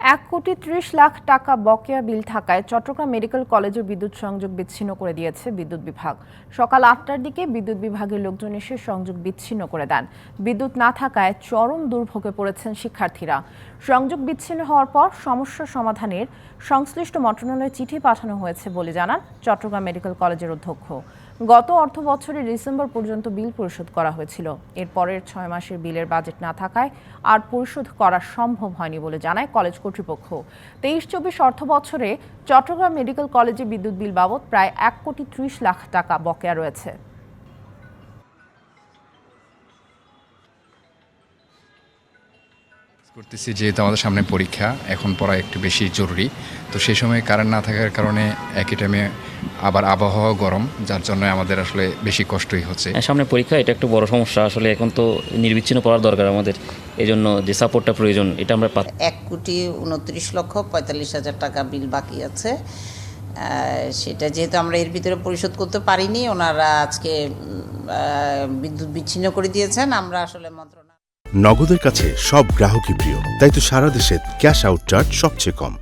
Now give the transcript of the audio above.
এক কোটি ত্রিশ লাখ টাকা বকেয়া বিল থাকায় চট্টগ্রাম মেডিকেল কলেজের বিদ্যুৎ সংযোগ বিচ্ছিন্ন করে দিয়েছে বিদ্যুৎ বিভাগ। সকাল আটটার দিকে বিদ্যুৎ বিভাগের লোকজন এসে সংযোগ বিচ্ছিন্ন করে দেন। বিদ্যুৎ না থাকায় চরম দুর্ভোগে পড়েছেন শিক্ষার্থীরা। সংযোগ বিচ্ছিন্ন হওয়ার পর সমস্যা সমাধানের সংশ্লিষ্ট মন্ত্রণালয়ে চিঠি পাঠানো হয়েছে বলে জানান চট্টগ্রাম মেডিকেল কলেজের অধ্যক্ষ। গত অর্থ বছরের ডিসেম্বর পর্যন্ত বিল পরিশোধ করা হয়েছিল। এর পরের ছয় মাসের বিলের বাজেট না থাকায় আর পরিশোধ করা সম্ভব হয়নি বলে জানায় কলেজ কর্তৃপক্ষ। তেইশ চব্বিশ অর্থ বছরে চট্টগ্রাম মেডিকেল কলেজে বিদ্যুৎ বিল বাবদ প্রায় এক কোটি ত্রিশ লাখ টাকা বকেয়া রয়েছে। করতেছি যেহেতু আমাদের সামনে পরীক্ষা, এখন পড়া একটু বেশি জরুরি। তো সেই সময় কারেন্ট না থাকার কারণে একই টাইমে আবার আবহাওয়া গরম যার জন্য আমাদের আসলে বেশি কষ্টই হচ্ছে। হ্যাঁ, সামনে পরীক্ষা এটা একটু বড় সমস্যা। আসলে এখন তো নির্বিচ্ছিন্ন পড়ার দরকার আমাদের। এই জন্য যে সাপোর্টটা প্রয়োজন এটা আমরা পা এক কোটি উনত্রিশ লক্ষ পঁয়তাল্লিশ হাজার টাকা বিল বাকি আছে। সেটা যেহেতু আমরা এর ভিতরে পরিশোধ করতে পারিনি ওনারা আজকে বিদ্যুৎ বিচ্ছিন্ন করে দিয়েছেন। আমরা আসলে মন্ত্রণালয় নগদের কাছে সব গ্রাহকই প্রিয় তাই তো সারা দেশে ক্যাশ আউট চার্জ সবচেয়ে কম।